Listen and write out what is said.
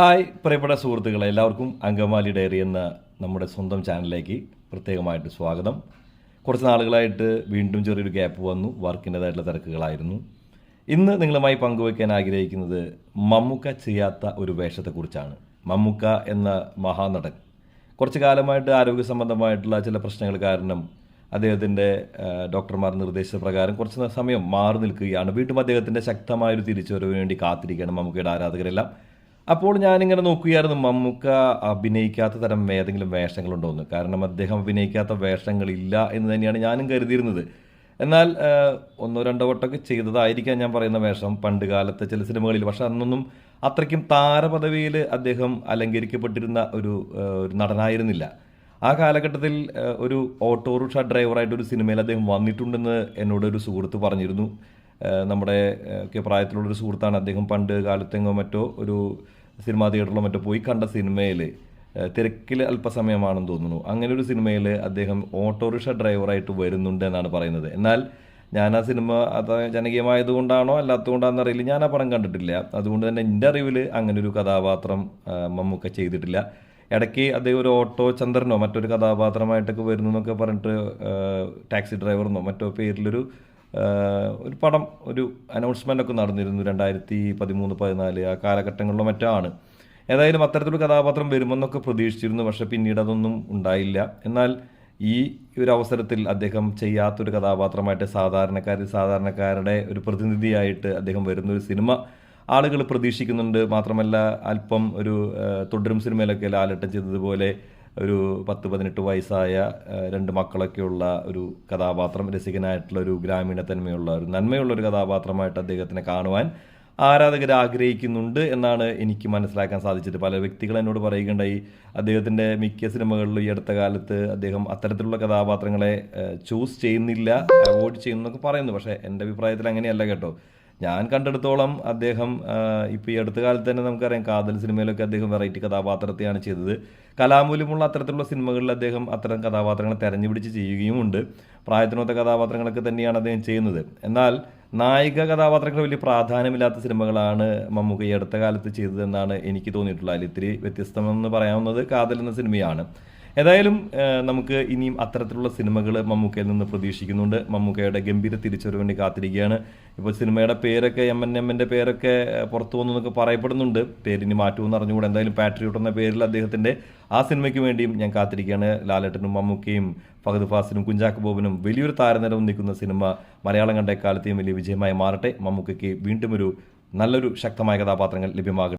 Hi പ്രിയപ്പെട്ട സുഹൃത്തുക്കളെ. എല്ലാവർക്കും അങ്കമാലി ഡയറി എന്ന നമ്മുടെ സ്വന്തം ചാനലിലേക്ക് പ്രത്യേകമായിട്ട് സ്വാഗതം. കുറച്ച് നാളുകളായിട്ട് വീണ്ടും ചെറിയൊരു ഗ്യാപ്പ് വന്നു. വർക്കിന്റെതായിട്ടുള്ള തിരക്കുകളായിരുന്നു. ഇന്ന് നിങ്ങളുമായി പങ്കുവയ്ക്കാൻ ആഗ്രഹിക്കുന്നത് മമ്മുക്ക ചെയ്യാത്ത ഒരു വേഷത്തെക്കുറിച്ചാണ്. മമ്മുക്ക എന്ന മഹാനടൻ. കുറച്ച് കാലമായിട്ട് ആരോഗ്യ സംബന്ധമായിട്ടുള്ള ചില പ്രശ്നങ്ങൾ കാരണം അദ്ദേഹത്തിന്റെ ഡോക്ടർമാർ നിർദ്ദേശപ്രകാരം പ്രകാരം കുറച്ച് സമയം മാറി നിൽക്കുകയാണ്. വീണ്ടും അദ്ദേഹത്തിന്റെ ശക്തമായൊരു തിരിച്ചുവരവിന് വേണ്ടി കാത്തിരിക്കുകയാണ് മമ്മൂക്കയുടെ ആരാധകരെല്ലാം. അപ്പോൾ ഞാനിങ്ങനെ നോക്കുകയായിരുന്നു മമ്മൂക്ക അഭിനയിക്കാത്ത തരം ഏതെങ്കിലും വേഷങ്ങളുണ്ടോ എന്ന്. കാരണം അദ്ദേഹം അഭിനയിക്കാത്ത വേഷങ്ങളില്ല എന്ന് തന്നെയാണ് ഞാനും കരുതിയിരുന്നത്. എന്നാൽ ഒന്നോ രണ്ടോ വട്ടമൊക്കെ ചെയ്തതായിരിക്കാം ഞാൻ പറയുന്ന വേഷം പണ്ട് കാലത്തെ ചില സിനിമകളിൽ. പക്ഷെ അന്നൊന്നും അത്രയ്ക്കും താരപദവിയിൽ അദ്ദേഹം അലങ്കരിക്കപ്പെട്ടിരുന്ന ഒരു ഒരു നടനായിരുന്നില്ല. ആ കാലഘട്ടത്തിൽ ഒരു ഓട്ടോറിക്ഷ ഡ്രൈവറായിട്ട് ഒരു സിനിമയിൽ അദ്ദേഹം വന്നിട്ടുണ്ടെന്ന് എന്നോട് ഒരു സുഹൃത്ത് പറഞ്ഞിരുന്നു. നമ്മുടെ ഒക്കെ പ്രായത്തിലുള്ളൊരു സുഹൃത്താണ് അദ്ദേഹം. പണ്ട് കാലത്തെങ്ങോ മറ്റോ ഒരു സിനിമാ തിയേറ്ററിലോ മറ്റോ പോയി കണ്ട സിനിമയിൽ തിരക്കിൽ അല്പസമയമാണെന്ന് തോന്നുന്നു. അങ്ങനെ ഒരു സിനിമയിൽ അദ്ദേഹം ഓട്ടോറിക്ഷ ഡ്രൈവറായിട്ട് വരുന്നുണ്ട് എന്നാണ് പറയുന്നത്. എന്നാൽ ഞാൻ ആ സിനിമ അത് ജനകീയമായതുകൊണ്ടാണോ അല്ലാത്തതുകൊണ്ടാണെന്ന് അറിയില്ല. ഞാൻ ആ പടം കണ്ടിട്ടില്ല. അതുകൊണ്ട് തന്നെ എന്റെ അറിവിൽ അങ്ങനെ ഒരു കഥാപാത്രം മമ്മൂക്ക ചെയ്തിട്ടില്ല. ഇടയ്ക്ക് അദ്ദേഹം ഒരു ഓട്ടോ ചന്ദ്രനോ മറ്റൊരു കഥാപാത്രമായിട്ടൊക്കെ വരുന്നു എന്നൊക്കെ പറഞ്ഞിട്ട് ടാക്സി ഡ്രൈവറിനോ മറ്റോ പേരിലൊരു ഒരു പടം ഒരു അനൗൺസ്മെന്റ് ഒക്കെ നടന്നിരുന്നു രണ്ടായിരത്തി പതിമൂന്ന് പതിനാല് ആ കാലഘട്ടങ്ങളിലോ മറ്റാണ് ഏതായാലും അത്തരത്തിലൊരു കഥാപാത്രം വരുമെന്നൊക്കെ പ്രതീക്ഷിച്ചിരുന്നു പക്ഷെ പിന്നീട് അതൊന്നും ഉണ്ടായില്ല. എന്നാൽ ഈ ഒരു അവസരത്തിൽ അദ്ദേഹം ചെയ്യാത്തൊരു കഥാപാത്രമായിട്ട് സാധാരണക്കാർ സാധാരണക്കാരുടെ ഒരു പ്രതിനിധിയായിട്ട് അദ്ദേഹം വരുന്ന ഒരു സിനിമ ആളുകൾ പ്രതീക്ഷിക്കുന്നുണ്ട്. മാത്രമല്ല അല്പം ഒരു തുടരും സിനിമയിലൊക്കെ ലാലട്ടം ചെയ്തതുപോലെ ഒരു പത്ത് പതിനെട്ട് വയസ്സായ രണ്ട് മക്കളൊക്കെയുള്ള ഒരു കഥാപാത്രം രസികനായിട്ടുള്ള ഒരു ഗ്രാമീണ തന്മയുള്ള ഒരു നന്മയുള്ള ഒരു കഥാപാത്രമായിട്ട് അദ്ദേഹത്തിനെ കാണുവാൻ ആരാധകർ ആഗ്രഹിക്കുന്നുണ്ട് എന്നാണ് എനിക്ക് മനസ്സിലാക്കാൻ സാധിച്ചത്. പല വ്യക്തികൾ എന്നോട് പറയുകയുണ്ടായി അദ്ദേഹത്തിന്റെ മിക്ക സിനിമകളിലും ഈ അടുത്ത കാലത്ത് അദ്ദേഹം അത്തരത്തിലുള്ള കഥാപാത്രങ്ങളെ ചൂസ് ചെയ്യുന്നില്ല അവോയ്ഡ് ചെയ്യുന്നൊക്കെ പറയുന്നു. പക്ഷേ എന്റെ അഭിപ്രായത്തിൽ അങ്ങനെയല്ല കേട്ടോ. ഞാൻ കണ്ടെടുത്തോളം അദ്ദേഹം ഇപ്പോൾ ഈ അടുത്ത കാലത്ത് തന്നെ നമുക്കറിയാം കാതൽ സിനിമയിലൊക്കെ അദ്ദേഹം വെറൈറ്റി കഥാപാത്രത്തെയാണ് ചെയ്തത്. കലാമൂല്യമുള്ള അത്തരത്തിലുള്ള സിനിമകളിൽ അദ്ദേഹം അത്തരം കഥാപാത്രങ്ങളെ തെരഞ്ഞുപിടിച്ച് ചെയ്യുകയുമുണ്ട്. പ്രായത്തിനൊത്ത കഥാപാത്രങ്ങളൊക്കെ തന്നെയാണ് അദ്ദേഹം ചെയ്യുന്നത്. എന്നാൽ നായിക കഥാപാത്രങ്ങൾ വലിയ പ്രാധാന്യമില്ലാത്ത സിനിമകളാണ് മമ്മൂക്ക ഈ അടുത്ത കാലത്ത് ചെയ്തതെന്നാണ് എനിക്ക് തോന്നിയിട്ടുള്ളത്. അതിൽ ഇത്തിരി വ്യത്യസ്തമെന്ന് പറയാവുന്നത് കാതൽ എന്ന സിനിമയാണ്. ഏതായാലും നമുക്ക് ഇനിയും അത്തരത്തിലുള്ള സിനിമകൾ മമ്മൂക്കയിൽ നിന്ന് പ്രതീക്ഷിക്കുന്നുണ്ട്. മമ്മൂക്കയുടെ ഗംഭീര തിരിച്ചുവരവ് വേണ്ടി കാത്തിരിക്കുകയാണ്. ഇപ്പോൾ സിനിമയുടെ പേരൊക്കെ എം എൻ എമ്മിന്റെ പേരൊക്കെ പുറത്തു വന്നു എന്നൊക്കെ പറയപ്പെടുന്നുണ്ട്. പേരിനി മാറ്റുമെന്ന് അറിഞ്ഞുകൂടെ. എന്തായാലും പാട്രിയോട്ട് എന്ന പേരിൽ അദ്ദേഹത്തിന്റെ ആ സിനിമയ്ക്ക് വേണ്ടിയും ഞാൻ കാത്തിരിക്കുകയാണ്. ലാലേട്ടനും മമ്മൂക്കയും ഫഹദ് ഫാസിനും കുഞ്ചാക്ക് ബോബനും വലിയൊരു താരനിരവും നിൽക്കുന്ന സിനിമ മലയാളം കണ്ട കാലത്തെയും വലിയ വിജയമായി മാറട്ടെ. മമ്മൂക്കയ്ക്ക് വീണ്ടും ഒരു നല്ലൊരു ശക്തമായ കഥാപാത്രങ്ങൾ ലഭ്യമാകട്ടെ.